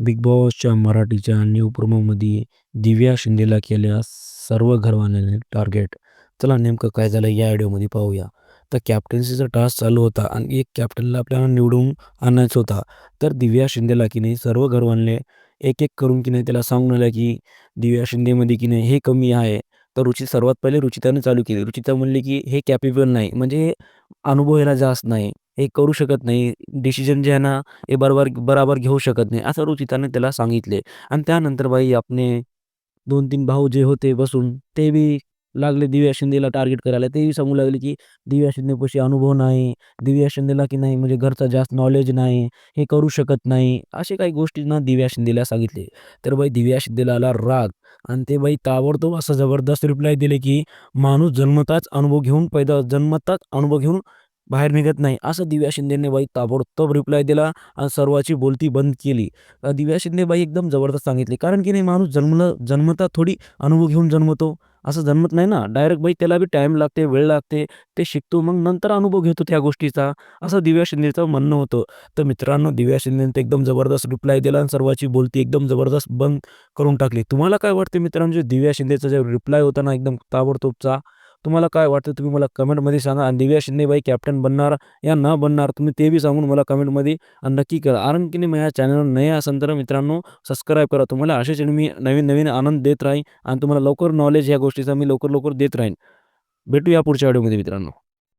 Big बॉसच्या मराठीच्या new प्रोमोमध्ये दिव्या शिंदेला केल्या सर्व घरवाल्यांनी टार्गेट. चला नेमकं काय झालं या व्हिडिओमध्ये पाहूया. तर कॅप्टन्सीचा टास्क चालू होता आणि एक कॅप्टनला आपल्याला निवडून आणायचा होता. तर दिव्या शिंदेला की नाही सर्व घरवाले एक एक करून की नाही त्याला सांगून आलं की दिव्या शिंदेमध्ये की नाही हे कमी आहे. तर रुची सर्वात पहिले रुचिताने चालू केली. रुचिता म्हणली की हे कॅपेबल नाही म्हणजे अनुभव याला जास्त नाही. हे करू शकत नाही. डिसिजन जे आहे ना हे बरोबर बराबर घेऊ शकत नाही. असं रुचिताने त्याला सांगितले आणि त्यानंतर बाई आपले 2-3 भाऊ जे होते बसून ते बी लागले दिव्या शिंदेला टार्गेट करायला. ते बी सांगू लागले की दिव्या शिंदेपाशी अनुभव नाही. दिव्या शिंदेला की नाही म्हणजे घरचा जास्त नॉलेज नाही. हे करू शकत नाही. अशा काही गोष्टींना दिव्या शिंदेला सांगितले. तर बाई दिव्या शिंदेला आला राग आणि ते बाई ताबडतोब असं जबरदस्त रिप्लाय दिले की माणूस जन्मताच अनुभव घेऊन पैदा जन्मताच अनुभव घेऊन बाहेर निघत नाही. असं दिव्या शिंदेने बाई ताबडतोब रिप्लाय दिला आणि सर्वाची बोलती बंद केली. दिव्या शिंदे बाई एकदम जबरदस्त सांगितली कारण की नाही माणूस जन्मला जन्मता थोडी अनुभव घेऊन जन्मतो. असं जन्मत नाही ना. डायरेक्ट बाई त्याला बी टाईम लागते, वेळ लागते. ते शिकतो मग नंतर अनुभव घेतो त्या गोष्टीचा. असं दिव्या शिंदेचं म्हणणं होतं. तर मित्रांनो दिव्या शिंदेनं एकदम जबरदस्त रिप्लाय दिला आणि सर्वाची बोलती एकदम जबरदस्त बंद करून टाकली. तुम्हाला काय वाटते मित्रांनो जे दिव्या शिंदेचा जे रिप्लाय होता ना एकदम ताबडतोबचा तुम्हाला काय वाटतं तुम्ही मला कमेंटमध्ये सांगा आणि दिव्या शिंदेबाई कॅप्टन बनणार या न बनणार तुम्ही ते बी सांगून मला कमेंटमध्ये नक्की करा. कारण की नाही माझ्या चॅनलवर नये असेल तर मित्रांनो सबस्क्राईब करा. तुम्हाला असेच मी नवीन नवीन आनंद देत राहीन आणि तुम्हाला लवकर नॉलेज ह्या गोष्टीचा मी लवकर लवकर देत राहीन. भेटूया पुढच्या व्हिडिओमध्ये मित्रांनो.